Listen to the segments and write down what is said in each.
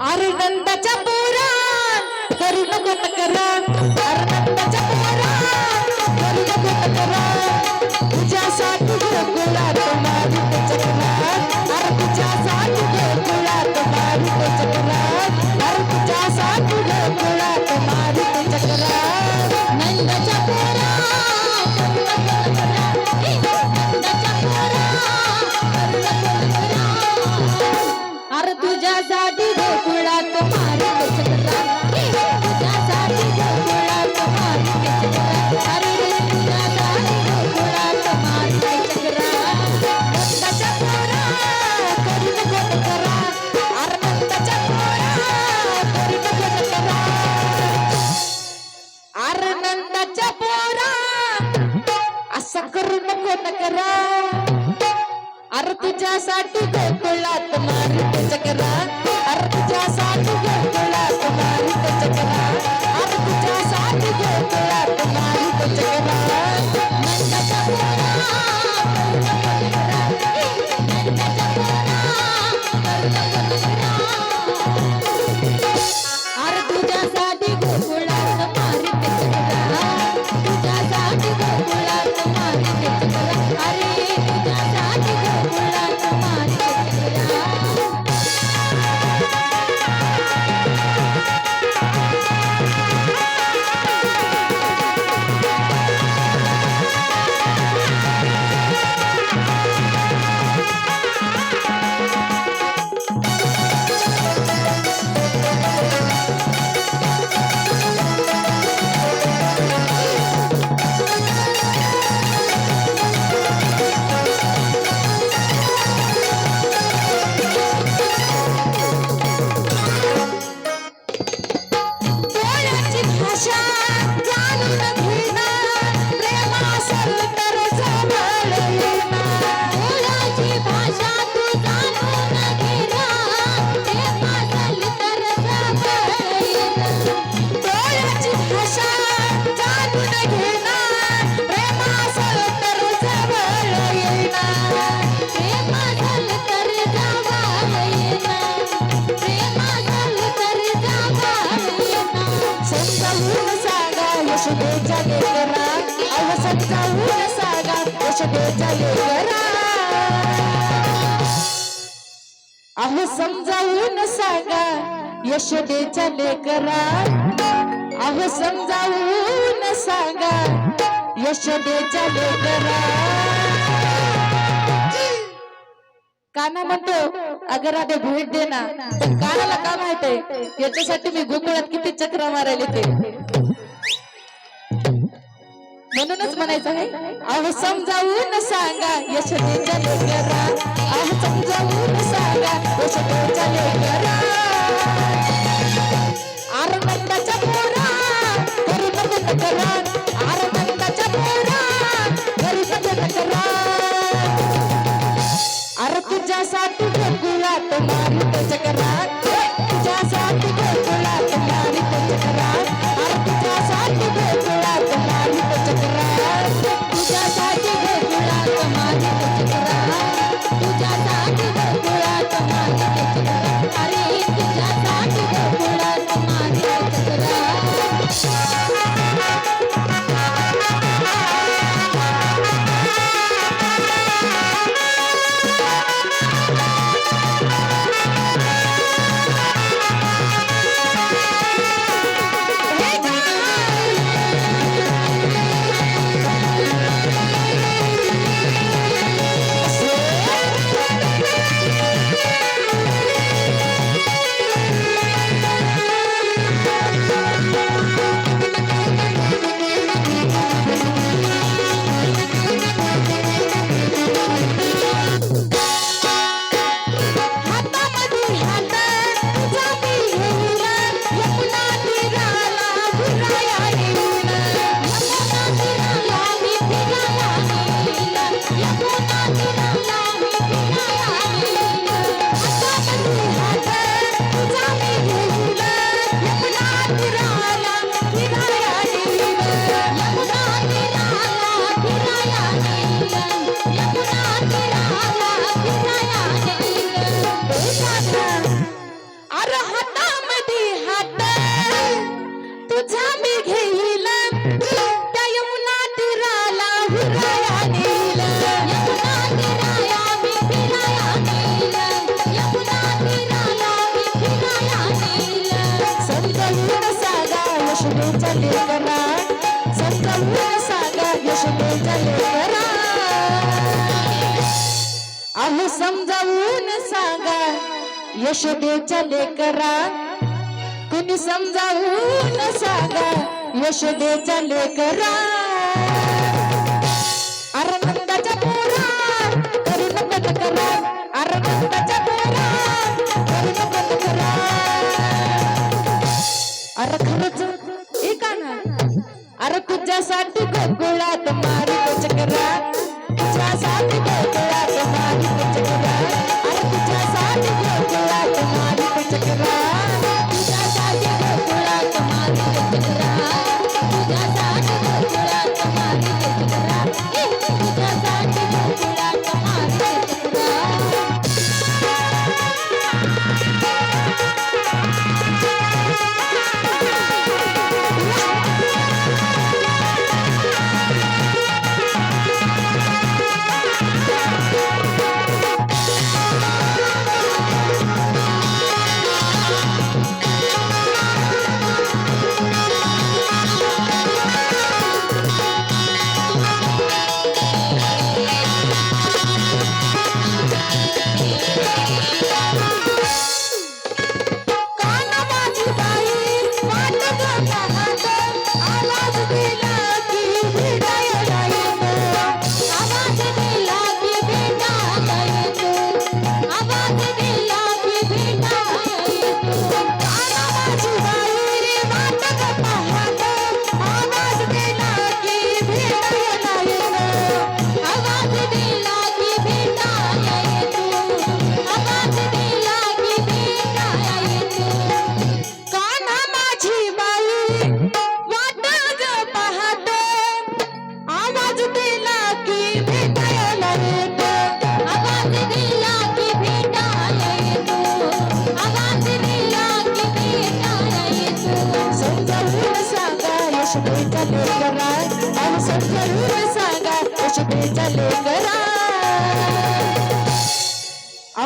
R पोरा करू नको तक्रार. आताच्या पोरा असं करू नको न करा अरे तुझ्यासाठी गोकुळात मारी तुझ्या करा. अहो समजावून सांगा यशोदेच्या लेकरा. अहो समजावून सांगा यश यशोदेच्या लेकरा. काना म्हणतो अगर आधी भेट देना तर कानाला का माहीत आहे? याच्यासाठी मी गोकुळात किती चक्र मारायला ते म्हणूनच म्हणायचं आहे अह समजावून सांगा यश देच्या लेकरा अह समजावून सांगा यश देच्या लेकरा आम्ही समजावून सांगा यशोदेच्या लेकरा. तुम्ही समजावून सांगा यशोदेच्या लेकरा. आनंदाच्या पोरा अरे खरंच ऐका ना. अरे तुझ्यासाठी good Gulat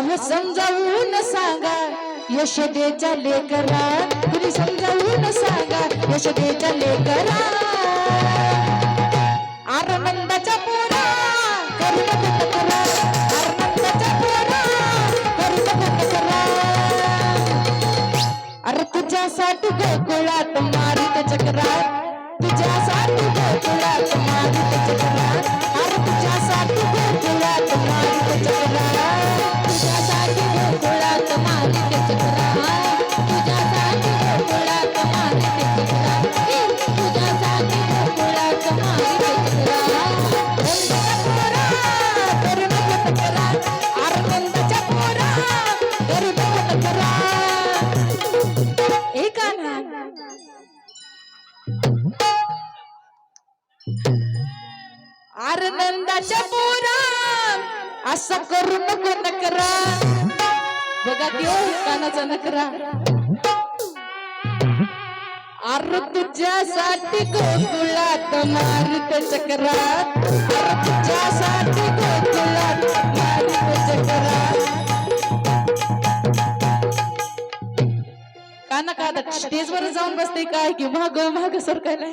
समजावून सांगा. यशदेच्या लेकरा तुम्ही समजावून सांगा. यशदेच्या लेकरा आर नंदाच्या असं करू नको नकरा. बघा देव कानाचा नकरा. आर तुझ्यासाठी गोकुळात मारित चक्रा. आर तुझ्यासाठी गोकुळात मारित चक्रा. काना काना स्टेजवर जाऊन बसते काय की माग माग सरकायला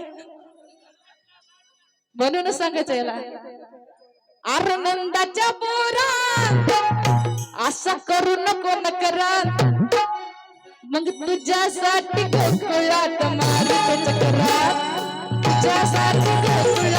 म्हणून सांगायचं याला. आनंदाच्या पोरात असा करू नको न करा मग तुझ्यासाठी गोकुळात मारत चक्रा तुझ्यासाठी गोकुळात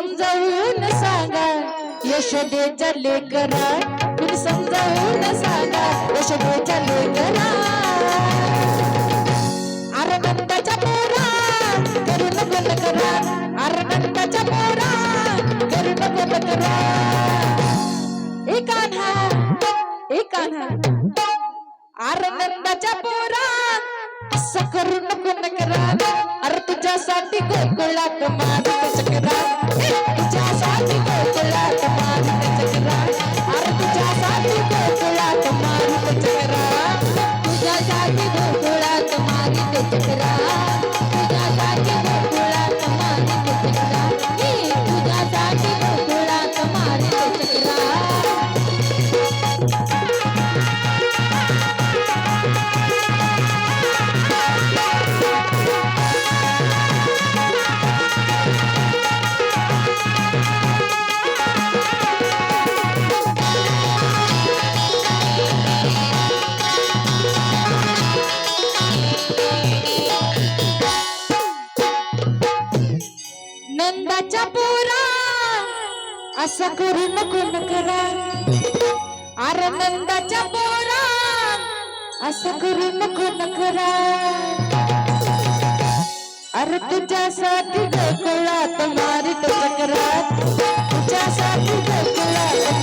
समजावून सांगा. यशोदेच्या लेकरा तुम्ही समजावून सांगा. यशोदेच्या लेकरा आनंदाच्या पोरा करू नको करा. आनंदाच्या पोरा करू नको करा. एक कान्हा एक कान्हा आनंदाच्या पोरा असं करू नको नकरा. अरे तुझ्यासाठी गोकुळात मारित चक्रा करू नको नकरा. आनंदाच्या नंदाच्या असं करू नको नकरा अरे तुझ्यासाठी गोकुळात मारित चक्रात तुझ्यासाठी गोकुळात